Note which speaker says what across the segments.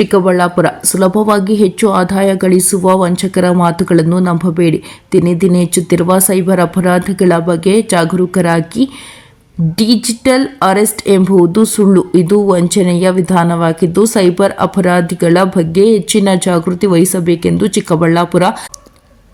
Speaker 1: ಚಿಕ್ಕಬಳ್ಳಾಪುರ. ಸುಲಭವಾಗಿ ಹೆಚ್ಚು ಆದಾಯ ಗಳಿಸುವ ವಂಚಕರ ಮಾತುಗಳನ್ನು ನಂಬಬೇಡಿ. ದಿನೇ ದಿನೇ ಹೆಚ್ಚುತ್ತಿರುವ ಸೈಬರ್ ಅಪರಾಧಗಳ ಬಗ್ಗೆ ಜಾಗರೂಕರಾಗಿ ಡಿಜಿಟಲ್ ಅರೆಸ್ಟ್ ಎಂಬುದು ಸುಳ್ಳು. ಇದು ವಂಚನೆಯ ವಿಧಾನವಾಗಿದ್ದು, ಸೈಬರ್ ಅಪರಾಧಿಗಳ ಬಗ್ಗೆ ಹೆಚ್ಚಿನ ಜಾಗೃತಿ ವಹಿಸಬೇಕೆಂದು Chikkaballapur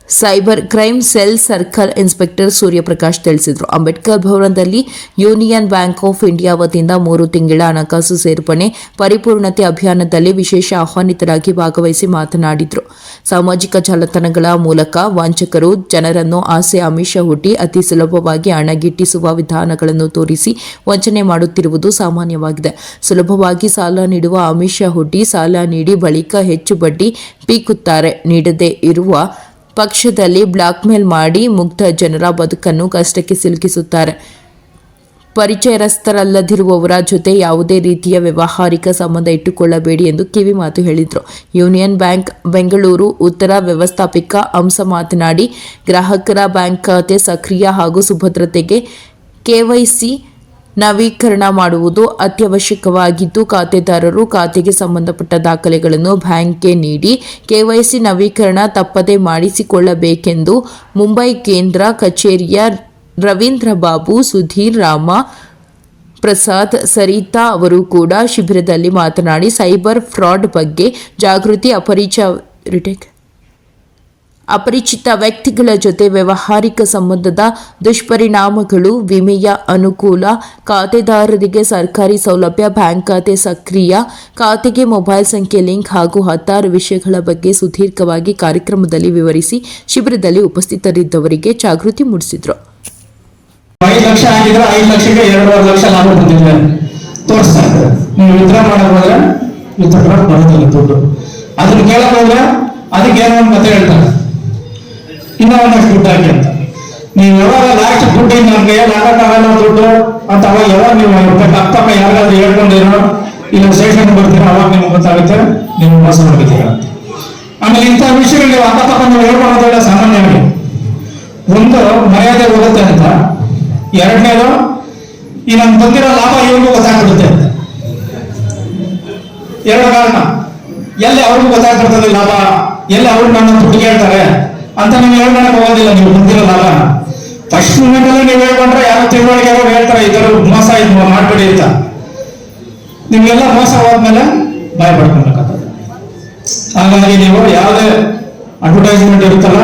Speaker 1: cyber crime cell circle inspector Suryaprakash ತಿಳಿಸಿದರು. ಅಂಬೇಡ್ಕರ್ ಭವನದಲ್ಲಿ ಯೂನಿಯನ್ ಬ್ಯಾಂಕ್ ಆಫ್ ಇಂಡಿಯಾ ವತಿಯಿಂದ ಮೂರು ತಿಂಗಳ ಹಣಕಾಸು ಸೇರ್ಪಡೆ, ಪರಿಪೂರ್ಣತೆ ಅಭಿಯಾನದಲ್ಲಿ ವಿಶೇಷ ಆಹ್ವಾನಿತರಾಗಿ ಭಾಗವಹಿಸಿ ಮಾತನಾಡಿದರು. ಸಾಮಾಜಿಕ ಜಾಲತಾಣಗಳ ಮೂಲಕ ವಂಚಕರು ಜನರನ್ನು ಆಸೆ ಆಮಿಷ ಹುಟ್ಟಿ ಅತಿ ಸುಲಭವಾಗಿ ಹಣ ಗಿಟ್ಟಿಸುವ ವಿಧಾನಗಳನ್ನು ತೋರಿಸಿ ವಂಚನೆ ಮಾಡುತ್ತಿರುವುದು ಸಾಮಾನ್ಯವಾಗಿದೆ. ಸುಲಭವಾಗಿ ಸಾಲ ನೀಡುವ ಆಮಿಷ ಹುಟ್ಟಿ, ಸಾಲ ನೀಡಿ ಬಳಿಕ ಹೆಚ್ಚು ಬಡ್ಡಿ ಪೀಕುತ್ತಾರೆ. ನೀಡದೇ ಇರುವ ಪಕ್ಷದಲ್ಲಿ ಬ್ಲಾಕ್ಮೇಲ್ ಮಾಡಿ ಮುಗ್ಧ ಜನರ ಬದುಕನ್ನು ಕಷ್ಟಕ್ಕೆ ಸಿಲುಕಿಸುತ್ತಾರೆ. ಪರಿಚಯಸ್ಥರಲ್ಲದಿರುವವರ ಜೊತೆ ಯಾವುದೇ ರೀತಿಯ ವ್ಯಾವಹಾರಿಕ ಸಂಬಂಧ ಇಟ್ಟುಕೊಳ್ಳಬೇಡಿ ಎಂದು ಕಿವಿ ಮಾತು ಹೇಳಿದರು. ಯೂನಿಯನ್ ಬ್ಯಾಂಕ್ ಬೆಂಗಳೂರು ಉತ್ತರ ವ್ಯವಸ್ಥಾಪಿಕ ಅಂಶ ಮಾತನಾಡಿ, ಗ್ರಾಹಕರ ಬ್ಯಾಂಕ್ ಖಾತೆ ಸಕ್ರಿಯ ಹಾಗೂ ಸುಭದ್ರತೆಗೆ ಕೆವೈಸಿ ನವೀಕರಣ ಮಾಡುವುದು ಅತ್ಯವಶ್ಯಕವಾಗಿದ್ದು, ಖಾತೆದಾರರು ಖಾತೆಗೆ ಸಂಬಂಧಪಟ್ಟ ದಾಖಲೆಗಳನ್ನು ಬ್ಯಾಂಕ್ಗೆ ನೀಡಿ ಕೆವೈಸಿ ನವೀಕರಣ ತಪ್ಪದೆ ಮಾಡಿಸಿಕೊಳ್ಳಬೇಕೆಂದು ಮುಂಬೈ ಕೇಂದ್ರ ಕಚೇರಿಯ ರವೀಂದ್ರ ಬಾಬು, ಸುಧೀರ್ ರಾಮ ಪ್ರಸಾದ್, ಸರಿತಾ ಅವರು ಕೂಡ ಶಿಬಿರದಲ್ಲಿ ಮಾತನಾಡಿ, ಸೈಬರ್ ಫ್ರಾಡ್ ಬಗ್ಗೆ ಜಾಗೃತಿ ಅಪರಿಚ ಅಪರಿಚಿತ ವ್ಯಕ್ತಿಗಳ ಜೊತೆ ವ್ಯವಹಾರಿಕ ಸಂಬಂಧದ ದುಷ್ಪರಿಣಾಮಗಳು, ವಿಮೆಯ ಅನುಕೂಲ, ಖಾತೆದಾರರಿಗೆ ಸರ್ಕಾರಿ ಸೌಲಭ್ಯ, ಬ್ಯಾಂಕ್ ಖಾತೆ ಸಕ್ರಿಯ, ಖಾತೆಗೆ ಮೊಬೈಲ್ ಸಂಖ್ಯೆ ಲಿಂಕ್ ಹಾಗೂ ಹತ್ತಾರು ವಿಷಯಗಳ ಬಗ್ಗೆ ಸುದೀರ್ಘವಾಗಿ ಕಾರ್ಯಕ್ರಮದಲ್ಲಿ ವಿವರಿಸಿ ಶಿಬಿರದಲ್ಲಿ ಉಪಸ್ಥಿತರಿದ್ದವರಿಗೆ ಜಾಗೃತಿ ಮೂಡಿಸಿದರು.
Speaker 2: ಅದನ್ನ ಕೇಳಕ್ ಹೋದ್ರೆ ಅದಕ್ಕೆ ಏನೋ ಒಂದು ಕತೆ ಹೇಳ್ತಾರೆ. ಇನ್ನೂ ಒಂದಷ್ಟು ದುಡ್ಡು ಹಾಕಿ ಅಂತ. ನೀವು ಯಾವಾಗ ಲಾಸ್ಟ್ ದುಡ್ಡು ನಮ್ಮ ಕೈಯಲ್ಲಿ ಆಗಲ್ಲ ದುಡ್ಡು ಅಂತ ಅವಾಗ ಯಾವಾಗ ನೀವು ಅಪ್ಪಮ್ಮ ಯಾರಾದ್ರೂ ಹೇಳ್ಕೊಂಡಿರೋ ಇಲ್ಲ ಸೆಷನ್ ಬರ್ತೀರಾ, ಅವಾಗ ನಿಮ್ಗೆ ಗೊತ್ತಾಗುತ್ತೆ, ನೀವು ಮೋಸ ಅಂತ. ಆಮೇಲೆ ಇಂಥ ವಿಷಯಗಳು ನೀವು ಅಕ್ಕಪಕ್ಕ ನೀವು ಹೇಳ್ಕೊಳ್ಳೋದಿಲ್ಲ ಸಾಮಾನ್ಯವಾಗಿ ಒಂದು ಮರ್ಯಾದೆ ಹೋಗುತ್ತೆ ಅಂತ, ಎರಡನೇದು ಈ ನಮ್ಗೆ ಬಂದಿರೋ ಲಾಭ ಇವ್ರಿಗೂ ಗೊತ್ತಾಗ್ಬಿಡುತ್ತೆ ಅಂತ. ಎರಡು ಕಾರಣ. ಎಲ್ಲಿ ಅವ್ರಿಗೂ ಗೊತ್ತಾಗ್ಬಿಡ್ತದೆ ಲಾಭ, ಎಲ್ಲಿ ಅವ್ರು ನನ್ನ ದುಡ್ಡು ಕೇಳ್ತಾರೆ? ಅಂತ ನೀವು ಹೇಳ್ಕೊಳಕ್ ಹೋಗೋದಿಲ್ಲ ನೀವು ಬಂದಿರೋ ಲಾಭ ಫಸ್ಟ್ ಮೂಮೆಂಟ್ ಅಲ್ಲಿ ನೀವು ಹೇಳ್ಕೊಂಡ್ರೆ ಯಾರೋ ತಿಳುವಳಿಕೆ ಯಾರೋ ಹೇಳ್ತಾರೆ, ಈ ತರ ಮೋಸ ಇದು ಮಾಡ್ಬೇಡಿ ಅಂತ. ನಿಮ್ಗೆಲ್ಲ ಮೋಸ ಹೋದ್ಮೇಲೆ ಭಯ ಪಡ್ಕೊಬೇಕಾಗ್ತದೆ ಹಾಗಾಗಿ ನೀವು ಯಾವುದೇ ಅಡ್ವರ್ಟೈಸ್ಮೆಂಟ್ ಇರುತ್ತಲ್ಲ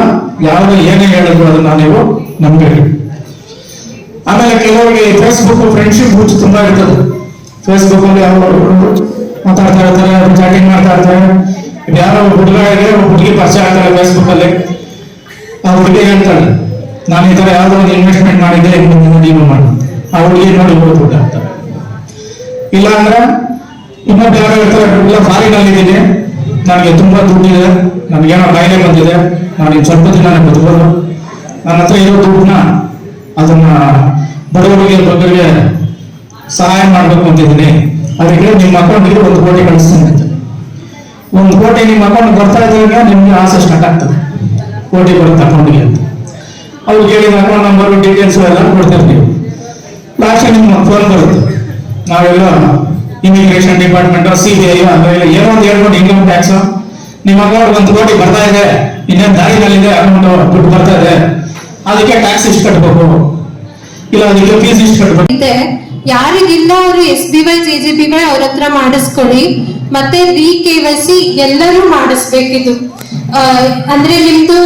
Speaker 2: ಯಾವುದೇ ಏನೇ ಹೇಳಿದ್ರು ಅದನ್ನ ನೀವು ನಂಬೇಡಿ ಆಮೇಲೆ ಕೆಲವರಿಗೆ ಫೇಸ್ಬುಕ್ ಫ್ರೆಂಡ್ಶಿಪ್ ಹುಚ್ಚು ತುಂಬಾ ಇರ್ತದೆ. ಫೇಸ್ಬುಕ್ ಅಲ್ಲಿ ಯಾರು ಮಾತಾಡ್ತಾ ಇರ್ತಾರೆ ಚಾಟಿಂಗ್ ಮಾಡ್ತಾ ಇರ್ತಾರೆ. ಯಾರೋ ಯಾರೋ ಹುಡುಗರಿಗೆ ಹುಡುಗಿ ಪರಿಚಯ ಆಗ್ತಾರೆ ಫೇಸ್ಬುಕ್ ಅಲ್ಲಿ. ಆ ಹುಡುಗಿ ಹೇಳ್ತಾಳೆ ನಾನು ಈ ತರ ಯಾವ್ದೋ ಒಂದು ಇನ್ವೆಸ್ಟ್ಮೆಂಟ್ ಮಾಡಿದ್ರೆ ನೀವು ಮಾಡಿ ಆ ಹುಡುಗಿ ನೋಡಿ ಹೋಗ್ಬಿಟ್ಟು ಹಾಕ್ತಾರೆ. ಇಲ್ಲ ಅಂದ್ರೆ ಇನ್ನೊಬ್ಬ ಯಾರೋ ಇರ್ತಾರೆ ಇಲ್ಲ ಫಾರಿನ್ ಅಲ್ಲಿ ಇದ್ದೀನಿ ನನಗೆ ತುಂಬಾ ದುಡ್ಡಿದೆ. ನನಗೇನೋ ಕಾಯಿಲೆ ಬಂದಿದೆ. ನಾನು ಸ್ವಲ್ಪ ದಿನ ಬದುಕೋದು. ನನ್ನ ಹತ್ರ ಇರೋ ದುಡ್ಡನ್ನ ಅದನ್ನ ಬಡವರಿಗೆ ಬಗ್ಗರಿಗೆ ಸಹಾಯ ಮಾಡ್ಬೇಕು ಅಂತಿದ್ದೀನಿ. ಅದಕ್ಕೆ ನಿಮ್ಮ ಅಕೌಂಟ್ಗೆ ಒಂದು ಕೋಟಿ ಕಳಿಸ್ತೀನಿ ಒಂದು ಕೋಟಿ ನಿಮ್ಮ ಅಕೌಂಟ್ ಬರ್ತಾ ಇದ್ದಾಗ ನಿಮ್ಗೆ ಆಸೆ ಸ್ಟಾರ್ಟ್ ಆಗ್ತದೆ. ಕೋಟಿ ಬರುತ್ತೆ ಅಕೌಂಟ್ಗೆ ಅಂತ. ಅವ್ರು ಕೇಳಿದ ಅಕೌಂಟ್ ನಂಬರ್ ಡೀಟೇಲ್ಸ್ ಎಲ್ಲ ಕೊಡ್ತಿರ್ತೀವಿ ಲಾಸ್ಟ್ ನಿಮ್ಮ ಫೋನ್ ಬರುತ್ತೆ. ನಾವೆಲ್ಲ immigration department C B I ಅಂದ್ರೆ ಏನೋ ಒಂದು ಹೇಳ್ಕೊಂಡು ಇನ್ಕಮ್ ಟ್ಯಾಕ್ಸ್ ನಿಮ್ಮ ಅಕೌಂಟ್ ಒಂದು ಕೋಟಿ ಬರ್ತಾ ಇದೆ. ಇನ್ನೇನು ದಾರಿನಲ್ಲಿದೆ ಅಕೌಂಟ್ ದುಡ್ಡು ಬರ್ತಾ ಇದೆ. ಅದಕ್ಕೆ ಟ್ಯಾಕ್ಸ್ ಇಷ್ಟು ಕಟ್ಟಬೇಕು ಇಲ್ಲ, ಅದಕ್ಕೆ ಫೀಸ್ ಇಷ್ಟು ಕಟ್ಟಬೇಕು
Speaker 3: ಯಾರಿಗಿಲ್ಲ ಅವರು S B Y J J B Y ಅವ್ರ ಹತ್ರ ಮಾಡಿಸ್ಕೊಳ್ಳಿ. ಮತ್ತೆ ರಿ ಕೆ ವೈ ಸಿ ಎಲ್ಲರೂ ಮಾಡಿಸ್ಬೇಕಿದು. ಅಂದ್ರೆ ನಿಮ್ದು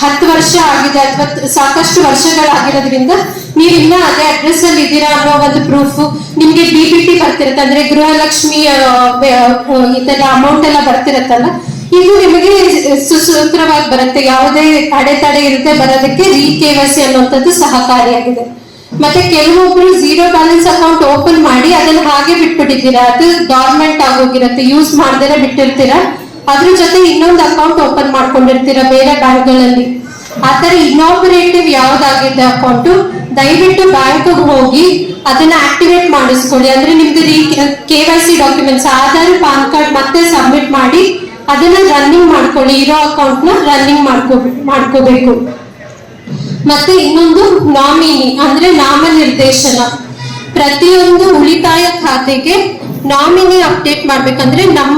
Speaker 3: ಹತ್ತು ವರ್ಷ ಆಗಿದೆ ಅಥವಾ ಸಾಕಷ್ಟು ವರ್ಷಗಳಾಗಿರೋದ್ರಿಂದ ನೀವು ಇನ್ನ ಅದೇ ಅಡ್ರೆಸ್ ಅಲ್ಲಿ ಇದ್ದೀರಾ ಅನ್ನೋ ಒಂದು ಪ್ರೂಫ್ ನಿಮ್ಗೆ ಡಿ ಬಿ ಟಿ ಬರ್ತಿರತ್ತೆ. ಅಂದ್ರೆ ಗೃಹಲಕ್ಷ್ಮಿ ಇದೆಲ್ಲ ಅಮೌಂಟ್ ಎಲ್ಲ ಬರ್ತಿರತ್ತಲ್ಲ? ಇದು ನಿಮಗೆ ಸುಸೂತ್ರವಾಗಿ ಬರುತ್ತೆ. ಯಾವುದೇ ಅಡೆತಡೆ ಇರುತ್ತೆ. ಬರೋದಕ್ಕೆ ರಿ ಕೆ ವೈ ಸಿ ಅನ್ನುವಂಥದ್ದು ಸಹಕಾರಿಯಾಗಿದೆ. ಮತ್ತೆ ಕೆಲವೊಬ್ರು ಝೀರೋ ಬ್ಯಾಲೆನ್ಸ್ ಅಕೌಂಟ್ ಓಪನ್ ಮಾಡಿ ಅದನ್ನ ಹಾಗೆ ಬಿಟ್ಬಿಟ್ಟಿದ್ದೀರಾ? ಅದು ಡಾರ್ಮೆಂಟ್ ಆಗೋಗಿರುತ್ತೆ. ಯೂಸ್ ಮಾಡ್ದೇನೆ ಬಿಟ್ಟಿರ್ತೀರಾ? ಅದ್ರ ಜೊತೆ ಇನ್ನೊಂದು ಅಕೌಂಟ್ ಓಪನ್ ಮಾಡ್ಕೊಂಡಿರ್ತೀರಾ ಬೇರೆ ಬ್ಯಾಂಕ್ಗಳಲ್ಲಿ. ಆತರ ಇನಾಪರೇಟಿವ್ ಯಾವ್ದಾಗಿದೆ ಅಕೌಂಟ್ ದಯವಿಟ್ಟು ಬ್ಯಾಂಕ್ ಹೋಗಿ ಅದನ್ನ ಆಕ್ಟಿವೇಟ್ ಮಾಡಿಸ್ಕೊಳ್ಳಿ. ಅಂದ್ರೆ ನಿಮ್ದು K Y C documents Aadhaar, PAN card ಮತ್ತೆ ಸಬ್ಮಿಟ್ ಮಾಡಿ ಅದನ್ನ ರನ್ನಿಂಗ್ ಮಾಡ್ಕೊಳ್ಳಿ. ಇರೋ ಅಕೌಂಟ್ನ ರನ್ನಿಂಗ್ ಮಾಡ್ಕೋ, ಮಾಡ್ಕೋಬೇಕು. ಮತ್ತೆ ಇನ್ನೊಂದು ನಾಮಿನಿ ಅಂದ್ರೆ ನಾಮನಿರ್ದೇಶನ. ಪ್ರತಿಯೊಂದು ಉಳಿತಾಯ ಖಾತೆಗೆ ನಾಮಿನಿ ಅಪ್ಡೇಟ್ ಮಾಡ್ಬೇಕಂದ್ರೆ ನಮ್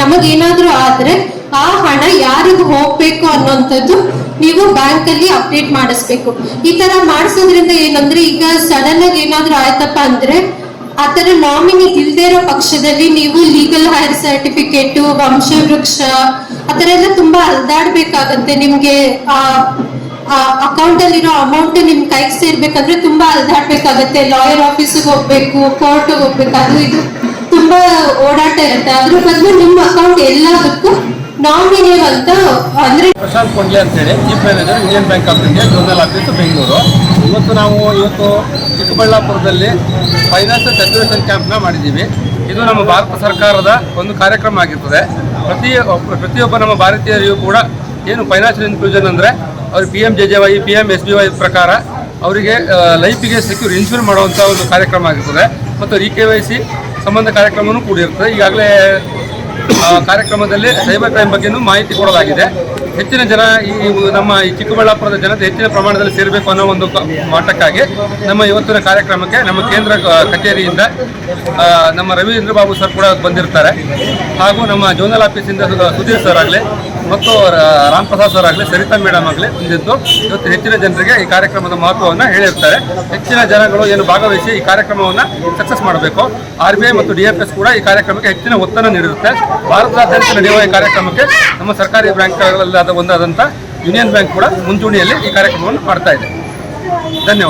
Speaker 3: ನಮಗೇನಾದ್ರೂ ಆದ್ರೆ ಆ ಹಣ ಯಾರಿಗೂ ಹೋಗ್ಬೇಕು ಅನ್ನೋಂಥದ್ದು ನೀವು ಬ್ಯಾಂಕ್ ಅಲ್ಲಿ ಅಪ್ಡೇಟ್ ಮಾಡಿಸ್ಬೇಕು. ಈ ತರ ಮಾಡಿಸೋದ್ರಿಂದ ಏನಂದ್ರೆ ಈಗ ಸಡನ್ ಆಗಿ ಏನಾದ್ರೂ ಆಯ್ತಪ್ಪ ಅಂದ್ರೆ ಆತರ ನಾಮಿನಿ ಇಲ್ದೇ ಇರೋ ಪಕ್ಷದಲ್ಲಿ ನೀವು ಲೀಗಲ್ ಹೈರ್ ಸರ್ಟಿಫಿಕೇಟ್ ವಂಶವೃಕ್ಷ ಆತರ ಎಲ್ಲ ತುಂಬಾ ಅಲ್ದಾಡ್ಬೇಕಾಗತ್ತೆ ನಿಮ್ಗೆ, ಆ ಅಕೌಂಟ್ ಅಲ್ಲಿರೋ ಅಮೌಂಟ್ ನಿಮ್ ಕೈಗೆ ಸೇರ್ಬೇಕಂದ್ರೆ ತುಂಬಾ ಅಲ್ದಾಡ್ಬೇಕಾಗತ್ತೆ. ಲಾಯರ್ ಆಫೀಸಿಗೆ ಹೋಗ್ಬೇಕು ಕೋರ್ಟ್ ಹೋಗ್ಬೇಕು, ಅದು ಇದು. ತುಂಬಾ ಓಡಾಟ ಇರುತ್ತೆ. ಅದ್ರ ಬದಲು ನಿಮ್ಮ ಅಕೌಂಟ್ ಎಲ್ಲದಕ್ಕೂ ನಾಮಿನೇವ್ ಅಂತ ಅಂದ್ರೆ
Speaker 4: ಪ್ರಶಾಂತ್ ಕೊಂಡ್ಲೆ ಅಂತೇಳಿ chief manager Indian bank of India zonal office Bengaluru ಇವತ್ತು ನಾವು ಇವತ್ತು ಚಿಕ್ಕಬಳ್ಳಾಪುರದಲ್ಲಿ ಫೈನಾನ್ಷಿಯಲ್ ಕ್ಯಾಂಪ್ ಕ್ಯಾಂಪ್ನ ಮಾಡಿದ್ದೀವಿ. ಇದು ನಮ್ಮ ಭಾರತ ಸರ್ಕಾರದ ಒಂದು ಕಾರ್ಯಕ್ರಮ ಆಗಿರ್ತದೆ. ಪ್ರತಿ ಪ್ರತಿಯೊಬ್ಬ ನಮ್ಮ ಭಾರತೀಯರಿಗೂ ಕೂಡ ಏನು ಫೈನಾನ್ಷಿಯಲ್ ಇನ್ಕ್ಲೂಷನ್ ಅಂದರೆ ಅವ್ರು P M J J Y P M S B Y ಪ್ರಕಾರ ಅವರಿಗೆ ಲೈಫಿಗೆ ಸೆಕ್ಯೂರ್ ಇನ್ಶೂರ್ ಮಾಡುವಂಥ ಒಂದು ಕಾರ್ಯಕ್ರಮ ಆಗಿರ್ತದೆ. ಮತ್ತು ರಿ ಕೆ ವೈ ಸಿ ಸಂಬಂಧ ಕಾರ್ಯಕ್ರಮವೂ ಕೂಡಿರ್ತದೆ ಈಗಾಗಲೇ ಕಾರ್ಯಕ್ರಮದಲ್ಲಿ ಸೈಬರ್ ಕ್ರೈಮ್ ಬಗ್ಗೆನೂ ಮಾಹಿತಿ ಕೊಡಲಾಗಿದೆ. ಹೆಚ್ಚಿನ ಜನ ಈ ನಮ್ಮ ಈ ಚಿಕ್ಕಬಳ್ಳಾಪುರದ ಜನತೆ ಹೆಚ್ಚಿನ ಪ್ರಮಾಣದಲ್ಲಿ ಸೇರಬೇಕು ಅನ್ನೋ ಒಂದು ಮಟ್ಟಕ್ಕಾಗಿ ನಮ್ಮ ಇವತ್ತಿನ ಕಾರ್ಯಕ್ರಮಕ್ಕೆ ನಮ್ಮ ಕೇಂದ್ರ ಕಚೇರಿಯಿಂದ ನಮ್ಮ ರವೀಂದ್ರ ಬಾಬು ಸರ್ ಕೂಡ ಬಂದಿರ್ತಾರೆ. ಹಾಗೂ ನಮ್ಮ ಜೋನಲ್ ಆಫೀಸಿಂದ ಸುಧೀರ್ ಸರ್ ಆಗಲಿ ಮತ್ತು ರಾಮ್ ಪ್ರಸಾದ್ ಸರ್ ಆಗಲಿ, ಸರಿತಾ ಮೇಡಮ್ ಆಗಲಿ ಬಂದಿದ್ದು ಇವತ್ತು ಹೆಚ್ಚಿನ ಜನರಿಗೆ ಈ ಕಾರ್ಯಕ್ರಮದ ಮಹತ್ವವನ್ನು ಹೇಳಿರ್ತಾರೆ. ಹೆಚ್ಚಿನ ಜನಗಳು ಏನು ಭಾಗವಹಿಸಿ ಈ ಕಾರ್ಯಕ್ರಮವನ್ನು ಸಕ್ಸಸ್ ಮಾಡಬೇಕು. ಆರ್ ಮತ್ತು ಡಿ ಕೂಡ ಈ ಕಾರ್ಯಕ್ರಮಕ್ಕೆ ಹೆಚ್ಚಿನ ಒತ್ತನ್ನು ನೀಡಿರುತ್ತೆ. ಭಾರತದಾದ್ಯಂತ ನಡೆಯುವ ಈ ಕಾರ್ಯಕ್ರಮಕ್ಕೆ ನಮ್ಮ ಸರ್ಕಾರಿ ಬ್ಯಾಂಕ್ಗಳಲ್ಲಾದ ಒಂದಾದಂಥ ಯೂನಿಯನ್ ಬ್ಯಾಂಕ್ ಕೂಡ ಮುಂಚೂಣಿಯಲ್ಲಿ ಈ ಕಾರ್ಯಕ್ರಮವನ್ನು ಮಾಡ್ತಾ ಇದೆ. ಧನ್ಯವಾದ.